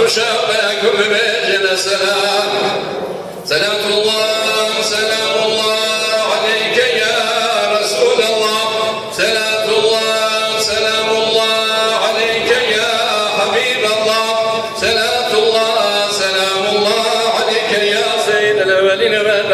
وتشاق كل سلام. سلام الله سلام الله عليك يا رسول الله سلام الله سلام الله عليك يا حبيب الله سلام الله سلام الله عليك يا سيد الأولين والآخرين.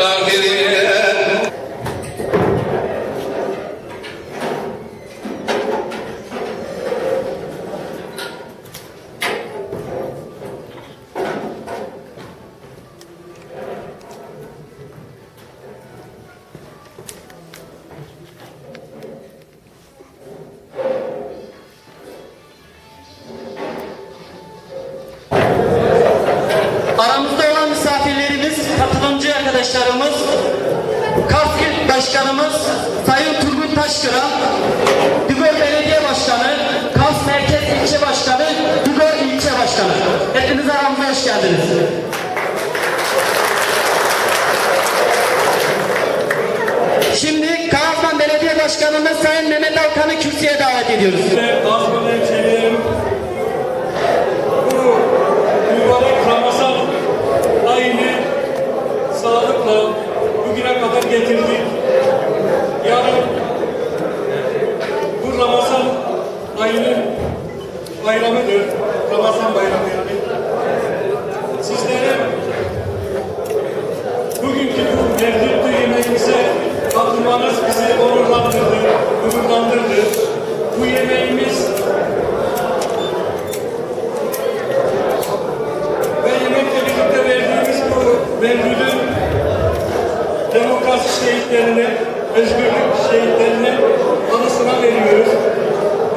Başkanımız Sayın Turgut Taşkıran, Digor Belediye Başkanı, Kaf Merkez İlçe Başkanı, Digor İlçe Başkanı. Hepiniz aramıza hoş geldiniz. Şimdi Kağızman Belediye Başkanımız Sayın Mehmet Alkan'ı kürsüye davet ediyoruz. Ramazan bayramı yani. Sizlere bugünkü bu mevlütlü yemeğimize katılmanız bizi onurlandırdı, gururlandırdı. Bu yemeğimiz ve yemekle birlikte verdiğimiz bu mevlüdün demokrasi şehitlerine, özgürlük şehitlerine anısına veriyoruz.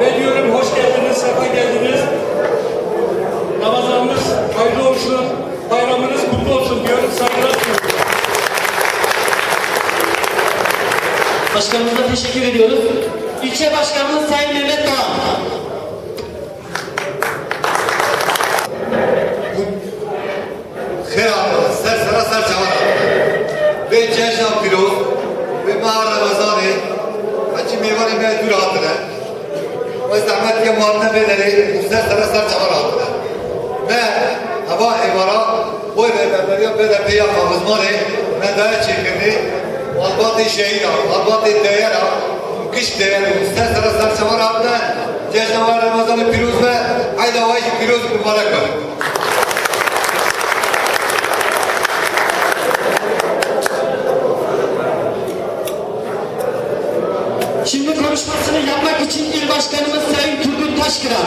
Ve diyorum hoş geldiniz, sefa geldiniz. Ramazanımız hayırlı olsun, bayramınız kutlu olsun diyorum. Saygılar sunuyorum. Başkanımıza teşekkür ediyoruz. İlçe Başkanımız Sayın Mehmet Dağ. Kıyamda şey sersara serçalar ve Ceşan Firoz ve Mağar Ramazani Hacı Meyvani Mehmetül adına ve zahmet ve muhatabirleri sersara serçalar adına ve hava evara boy ve berberiye ve de peyah kavuzmanı mendaya çekildi خامزمانه من داره چیکنی والبات شهیدا والبات دیارا کش دیار سر سراسر جوان آتنه جشن رمضان پیروز و عید آوائی پیروز مبارک کنه Şimdi konuşmasını yapmak için il başkanımız Sayın Turgut Taşkıran.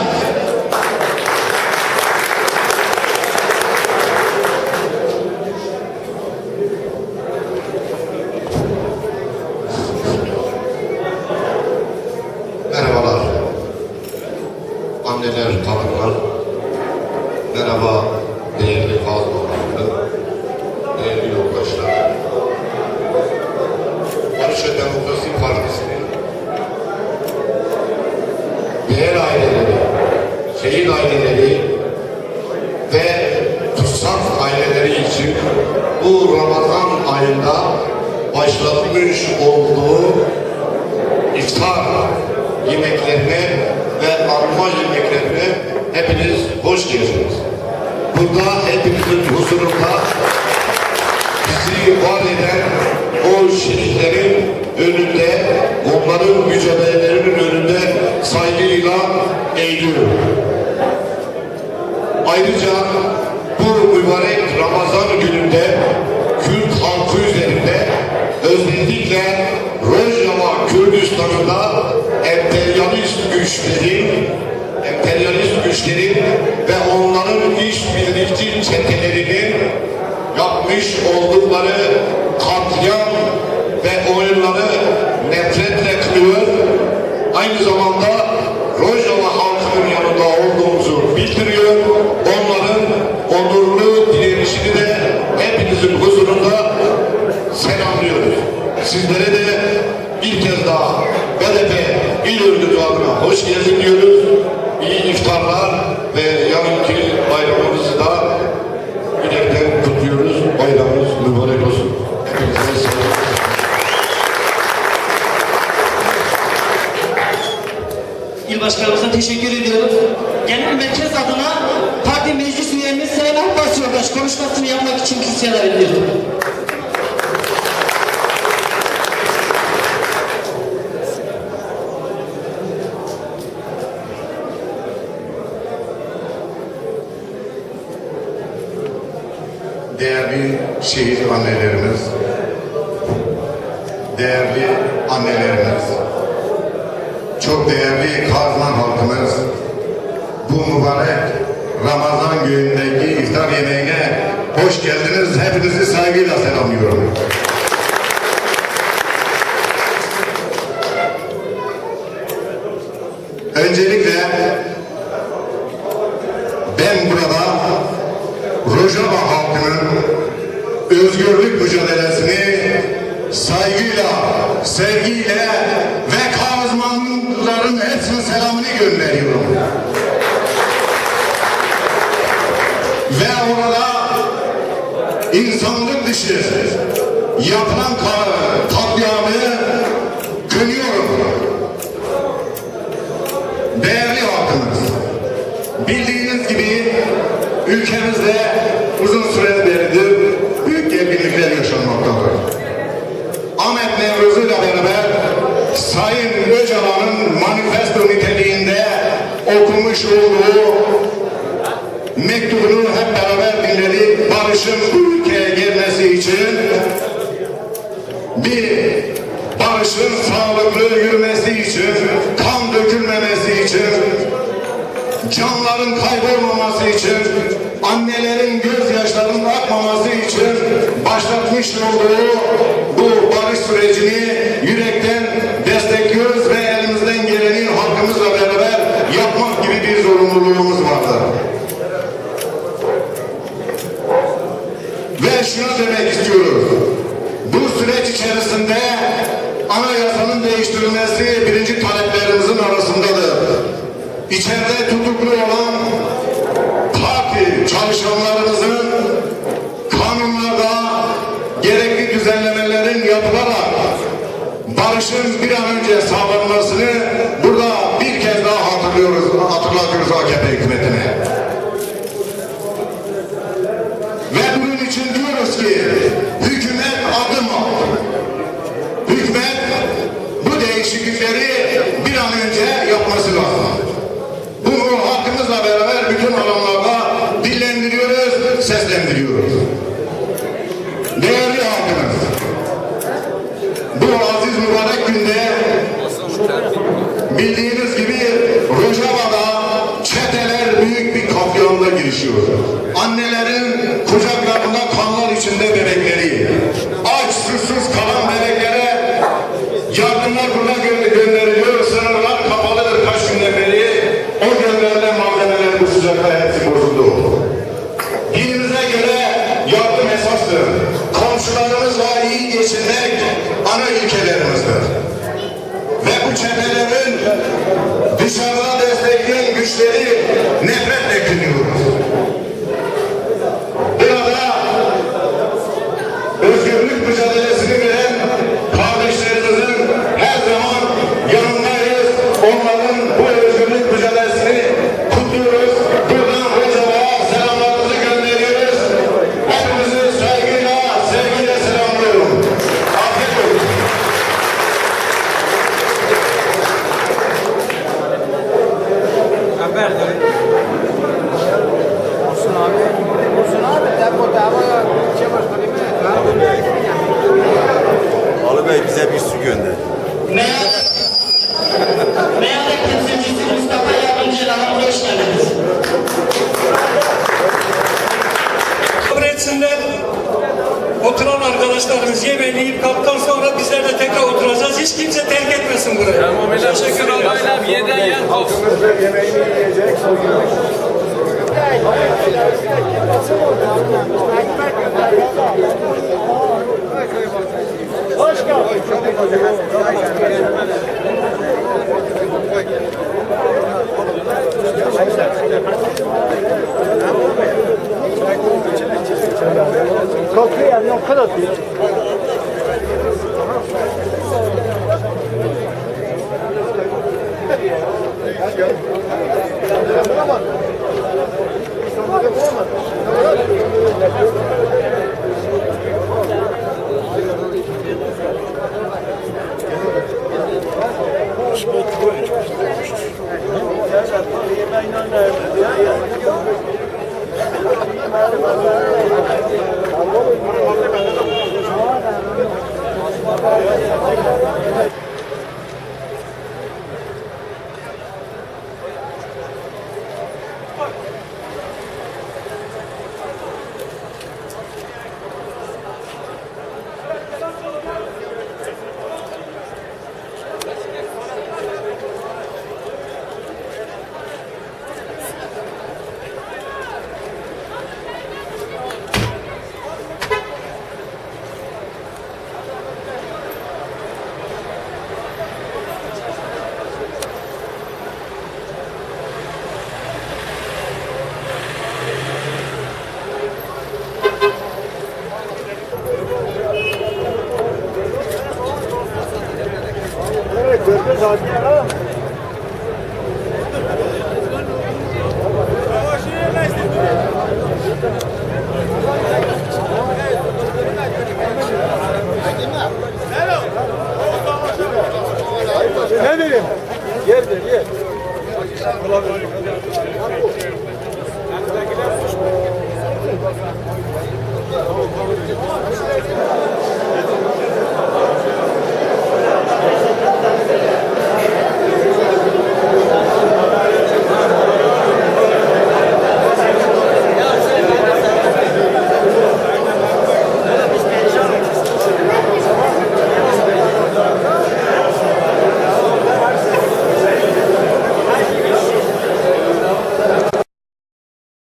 şehit aileleri ve tutsak aileleri için bu Ramazan ayında başlatmış olduğu iftar yemeklerine ve arma yemeklerine hepiniz hoş geldiniz. Burada hepinizin huzurunda bizi var eden o şehitlerin önünde, onların mücadelelerinin önünde saygıyla Ayrıca bu mübarek Ramazan gününde Kürt halkı üzerinde özellikle Rojava Kürdistan'ında emperyalist güçlerin emperyalist güçlerin ve onların işbirlikçi çetelerinin yapmış oldukları katliam ve oyunları nefretle kınıyor. Aynı zamanda Rojava halkının yanında olduğumuzu bildiriyor. Sizlere de bir kez daha BDP İl Örgütü adına hoş geldin diyoruz. İyi iftarlar ve yarınki bayramımızı da yürekten kutluyoruz. Bayramımız mübarek olsun. Hepinize selam. İl Başkanımıza teşekkür ediyoruz. Genel merkez adına parti meclis üyemiz Sayın Abbas Yoldaş konuşmasını yapmak için kürsüye davet. değerli şehit annelerimiz, değerli annelerimiz, çok değerli Kazman halkımız, bu mübarek Ramazan günündeki iftar yemeğine hoş geldiniz. Hepinizi saygıyla selamlıyorum. Öncelikle ben burada Rojava halkının özgürlük mücadelesini saygıyla, sevgiyle ve kazmanların hepsine selamını gönderiyorum. Ve orada insanlık dışı yapılan ka- katliamı kınıyorum. Değerli halkımız, bildiğiniz gibi ülkemizde uzun süre beridir büyük gerginlikler yaşanmaktadır. Ahmet Nevruz'u ile beraber Sayın Öcalan'ın manifesto niteliğinde okumuş olduğu mektubunu hep beraber dinledik. Barışın bu ülkeye gelmesi için bir barışın sağlıklı yürümesi için, kan dökülmemesi için, canların kaybolmaması için, annelerin gözyaşlarının akmaması için başlatmış olduğu bu barış sürecini yürekten destekliyoruz ve elimizden geleni halkımızla beraber yapmak gibi bir zorunluluğumuz vardır. Ve şunu demek istiyoruz. Bu süreç içerisinde anayasanın değiştirilmesi birinci taleplerimizin arasındadır. İçeride tutuklu olan parti çalışanlarımızın gerekli düzenlemelerin yapılarak barışın bir an önce sağlanmasını burada bir kez daha hatırlıyoruz, hatırlatıyoruz AKP hükümetine. Ve bunun için diyoruz ki hükümet adım al. Hükümet bu değişiklikleri bir an önce yapması lazım. Bunu halkımızla beraber bütün alanlarda dillendiriyoruz, seslendiriyoruz. Değerli halkımız, bu aziz mübarek günde bildiğiniz gibi Rojava'da çeteler büyük bir katliamla girişiyor. Annelerin kucaklarında Olsun arkadaşlarımız yemeğini kaptan sonra bizler de tekrar oturacağız. Hiç kimse terk etmesin burayı. Tamam hocam. Teşekkür ederim. Yeden yen olsun. Yemeğini yiyecek. Hoş geldin.